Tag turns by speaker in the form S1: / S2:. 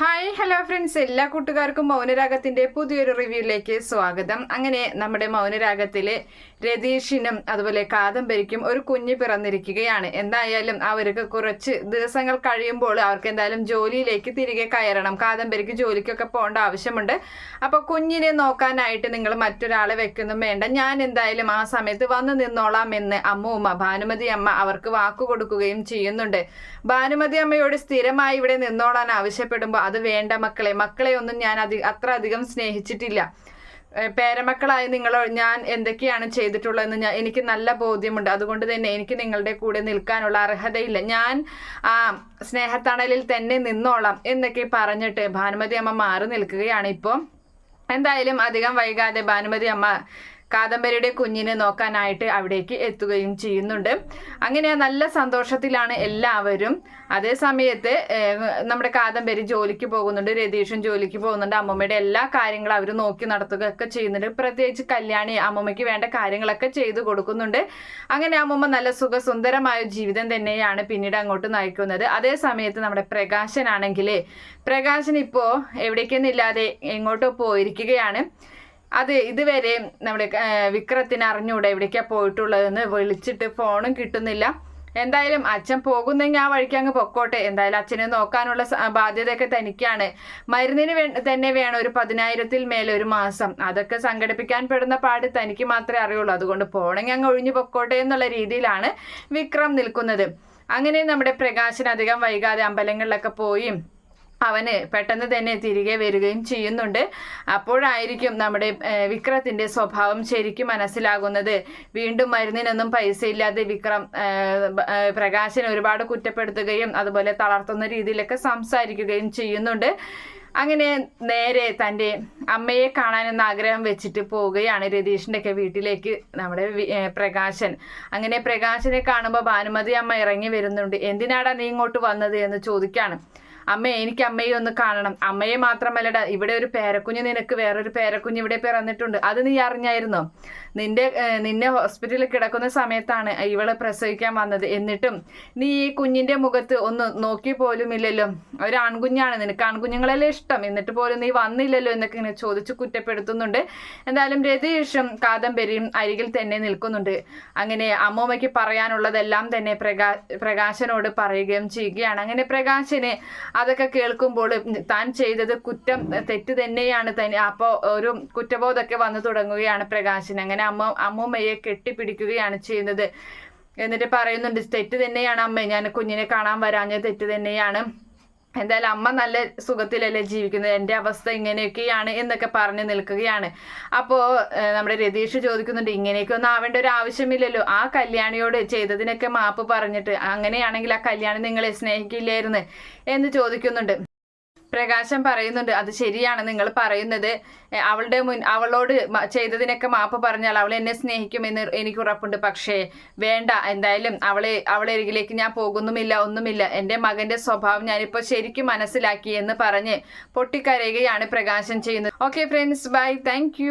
S1: Hi hello friends എല്ലാ കൂട്ടുകാർക്കും മൗനരാഗത്തിന്റെ പുതിയൊരു റിവ്യൂയിലേക്ക് സ്വാഗതം. അങ്ങനെ നമ്മുടെ മൗനരാഗത്തിലെ രതീഷിനും അതുപോലെ കാദംബരിക്കും ഒരു കുഞ്ഞ് പിറന്നിരിക്കുകയാണ്. എന്തായാലും അവർക്ക് കുറച്ച് ദിവസങ്ങൾ കഴിയുമ്പോൾ അവർക്ക് എന്തായാലും ജോലിയിലേക്ക് തിരികെ കയറണം. കാദംബരിക്ക് ജോലിക്കൊക്കെ പോകേണ്ട ആവശ്യമുണ്ട്. അപ്പോൾ കുഞ്ഞിനെ നോക്കാനായിട്ട് നിങ്ങൾ മറ്റൊരാളെ വെക്കൊന്നും വേണ്ട. ഞാൻ എന്തായാലും ആ സമയത്ത് വന്നു നിന്നോളാം എന്ന് അമ്മൂമ്മ ഭാനുമതി അമ്മ അവർക്ക് വാക്കു കൊടുക്കുകയും ചെയ്യുന്നുണ്ട്. ഭാനുമതി അമ്മയോട് സ്ഥിരമായി ഇവിടെ നിന്നോളാൻ ആവശ്യപ്പെടുമ്പോൾ അത് വേണ്ട മക്കളെ. മക്കളെ ഒന്നും ഞാൻ അധി അത്ര അധികം സ്നേഹിച്ചിട്ടില്ല. പേരമക്കളായ പേരമക്കളായി നിങ്ങൾ ഞാൻ എന്തൊക്കെയാണ് ചെയ്തിട്ടുള്ളതെന്ന് ഞാൻ എനിക്ക് നല്ല ബോധ്യമുണ്ട്. അതുകൊണ്ട് തന്നെ എനിക്ക് നിങ്ങളുടെ കൂടെ നിൽക്കാനുള്ള അർഹതയില്ല. ഞാൻ ആ സ്നേഹത്തണലിൽ തന്നെ നിന്നോളാം എന്നൊക്കെ പറഞ്ഞിട്ട് ഭാനുമതി അമ്മ മാറി നിൽക്കുകയാണ് ഇപ്പോൾ എന്തായാലും അധികം വൈകാതെ ഭാനുമതി അമ്മ കാദംബരിയുടെ കുഞ്ഞിനെ നോക്കാനായിട്ട് അവിടേക്ക് എത്തുകയും ചെയ്യുന്നുണ്ട്. അങ്ങനെ നല്ല സന്തോഷത്തിലാണ് എല്ലാവരും. അതേ സമയത്ത് നമ്മുടെ കാദംബരി ജോലിക്ക് പോകുന്നുണ്ട് രതീഷും ജോലിക്ക് പോകുന്നുണ്ട്. അമ്മമ്മയുടെ എല്ലാ കാര്യങ്ങളും അവർ നോക്കി നടത്തുകയൊക്കെ ചെയ്യുന്നുണ്ട്. പ്രത്യേകിച്ച് കല്യാണി അമ്മമ്മയ്ക്ക് വേണ്ട കാര്യങ്ങളൊക്കെ ചെയ്തു കൊടുക്കുന്നുണ്ട്. അങ്ങനെ അമ്മമ്മ നല്ല സുഖസുന്ദരമായ ജീവിതം തന്നെയാണ് പിന്നീട് അങ്ങോട്ട് നയിക്കുന്നത്. അതേ സമയത്ത് നമ്മുടെ പ്രകാശനാണെങ്കിൽ പ്രകാശൻ ഇപ്പോൾ എവിടേക്കെന്നില്ലാതെ എങ്ങോട്ടോ പോയിരിക്കുകയാണ്. അത് ഇതുവരെ നമ്മുടെ വിക്രത്തിന് അറിഞ്ഞൂടെ എവിടേക്കാ പോയിട്ടുള്ളതെന്ന് വിളിച്ചിട്ട് ഫോണും കിട്ടുന്നില്ല. എന്തായാലും അച്ഛൻ പോകുന്നെങ്കിൽ ആ വഴിക്ക് അങ്ങ് പൊക്കോട്ടെ. എന്തായാലും അച്ഛനെ നോക്കാനുള്ള ബാധ്യതയൊക്കെ തനിക്കാണ്. മരുന്നിന് തന്നെ വേണം ഒരു പതിനായിരത്തിൽ മേലെ ഒരു മാസം. അതൊക്കെ സംഘടിപ്പിക്കാൻ പെടുന്ന പാട് തനിക്ക് മാത്രമേ അറിയുള്ളൂ. അതുകൊണ്ട് പോണെങ്കിൽ അങ്ങ് ഒഴിഞ്ഞു പൊക്കോട്ടെ എന്നുള്ള രീതിയിലാണ് വിക്രം നിൽക്കുന്നത്. അങ്ങനെ നമ്മുടെ പ്രകാശൻ അധികം വൈകാതെ അമ്പലങ്ങളിലൊക്കെ പോയി അവന് പെട്ടെന്ന് തന്നെ തിരികെ വരികയും ചെയ്യുന്നുണ്ട്. അപ്പോഴായിരിക്കും നമ്മുടെ വിക്രത്തിന്റെ സ്വഭാവം ശരിക്കും മനസ്സിലാകുന്നത്. വീണ്ടും മരുന്നിനൊന്നും പൈസ ഇല്ലാതെ വിക്രം പ്രകാശനെ ഒരുപാട് കുറ്റപ്പെടുത്തുകയും അതുപോലെ തളർത്തുന്ന രീതിയിലൊക്കെ സംസാരിക്കുകയും ചെയ്യുന്നുണ്ട്. അങ്ങനെ നേരെ തന്റെ അമ്മയെ കാണാനെന്ന ആഗ്രഹം വെച്ചിട്ട് പോവുകയാണ് രതീഷിന്റെ ഒക്കെ വീട്ടിലേക്ക് നമ്മുടെ പ്രകാശൻ. അങ്ങനെ പ്രകാശനെ കാണുമ്പോൾ ഭാനുമതി അമ്മ ഇറങ്ങി വരുന്നുണ്ട്. എന്തിനാടാ നീ ഇങ്ങോട്ട് വന്നത്? എന്ന് ചോദിക്കാണ്. അമ്മേ എനിക്ക് അമ്മയെ ഒന്ന് കാണണം. അമ്മയെ മാത്രമല്ലടാ ഇവിടെ ഒരു പേരക്കുഞ്ഞ് നിനക്ക് വേറൊരു പേരക്കുഞ്ഞ് ഇവിടെ പിറന്നിട്ടുണ്ട്. അത് നീ അറിഞ്ഞായിരുന്നോ? നിന്റെ നിന്നെ ഹോസ്പിറ്റലിൽ കിടക്കുന്ന സമയത്താണ് ഇവളെ പ്രസവിക്കാൻ വന്നത്. എന്നിട്ടും നീ ഈ കുഞ്ഞിന്റെ മുഖത്ത് ഒന്ന് നോക്കി പോലും ഇല്ലല്ലോ. ഒരു ആൺകുഞ്ഞാണ് നിനക്ക്. ആൺകുഞ്ഞുങ്ങളല്ലേ ഇഷ്ടം? എന്നിട്ട് പോലും നീ വന്നില്ലല്ലോ എന്നൊക്കെ ഇങ്ങനെ ചോദിച്ചു കുറ്റപ്പെടുത്തുന്നുണ്ട്. എന്തായാലും രതീഷും കാദംബരിയും അരികിൽ തന്നെ നിൽക്കുന്നുണ്ട്. അങ്ങനെ അമ്മൂമ്മയ്ക്ക് പറയാനുള്ളതെല്ലാം തന്നെ പ്രകാ പ്രകാശനോട് പറയുകയും ചെയ്യുകയാണ്. അങ്ങനെ പ്രകാശന് അതൊക്കെ കേൾക്കുമ്പോൾ താൻ ചെയ്തത് കുറ്റം തെറ്റ് തന്നെയാണ് തന്നെ. അപ്പോൾ ഒരു കുറ്റബോധമൊക്കെ വന്നു തുടങ്ങുകയാണ് പ്രകാശന് അങ്ങനെ അമ്മ അമ്മൂമ്മയെ കെട്ടിപ്പിടിക്കുകയാണ് ചെയ്യുന്നത്. എന്നിട്ട് പറയുന്നുണ്ട് തെറ്റ് തന്നെയാണ് അമ്മ ഞാൻ കുഞ്ഞിനെ കാണാൻ വരാഞ്ഞ തെറ്റ് തന്നെയാണ്. എന്തായാലും അമ്മ നല്ല സുഖത്തിലല്ലേ ജീവിക്കുന്നത് എന്റെ അവസ്ഥ ഇങ്ങനെയൊക്കെയാണ് എന്നൊക്കെ പറഞ്ഞു നിൽക്കുകയാണ്. അപ്പോൾ നമ്മുടെ രതീഷ് ചോദിക്കുന്നുണ്ട് ഇങ്ങനെയൊക്കെ ഒന്നും ആവേണ്ട ഒരു ആവശ്യമില്ലല്ലോ. ആ കല്യാണിയോട് ചെയ്തതിനൊക്കെ മാപ്പ് പറഞ്ഞിട്ട് അങ്ങനെയാണെങ്കിൽ ആ കല്യാണി നിങ്ങളെ സ്നേഹിക്കില്ലായിരുന്നു എന്ന് ചോദിക്കുന്നുണ്ട്. പ്രകാശം പറയുന്നുണ്ട് അത് ശരിയാണ് നിങ്ങൾ പറയുന്നത്. അവളുടെ മുൻ അവളോട് ചെയ്തതിനൊക്കെ മാപ്പ് പറഞ്ഞാൽ അവൾ എന്നെ സ്നേഹിക്കുമെന്ന് എനിക്ക് ഉറപ്പുണ്ട്. പക്ഷേ വേണ്ട എന്തായാലും അവളെ അവളെ അരികിലേക്ക് ഞാൻ പോകുന്നുമില്ല ഒന്നുമില്ല. എന്റെ മകന്റെ സ്വഭാവം ഞാനിപ്പോൾ ശരിക്കും മനസ്സിലാക്കി എന്ന് പറഞ്ഞ് പൊട്ടിക്കരയുകയാണ് പ്രകാശം ചെയ്യുന്നത്. Okay friends bye thank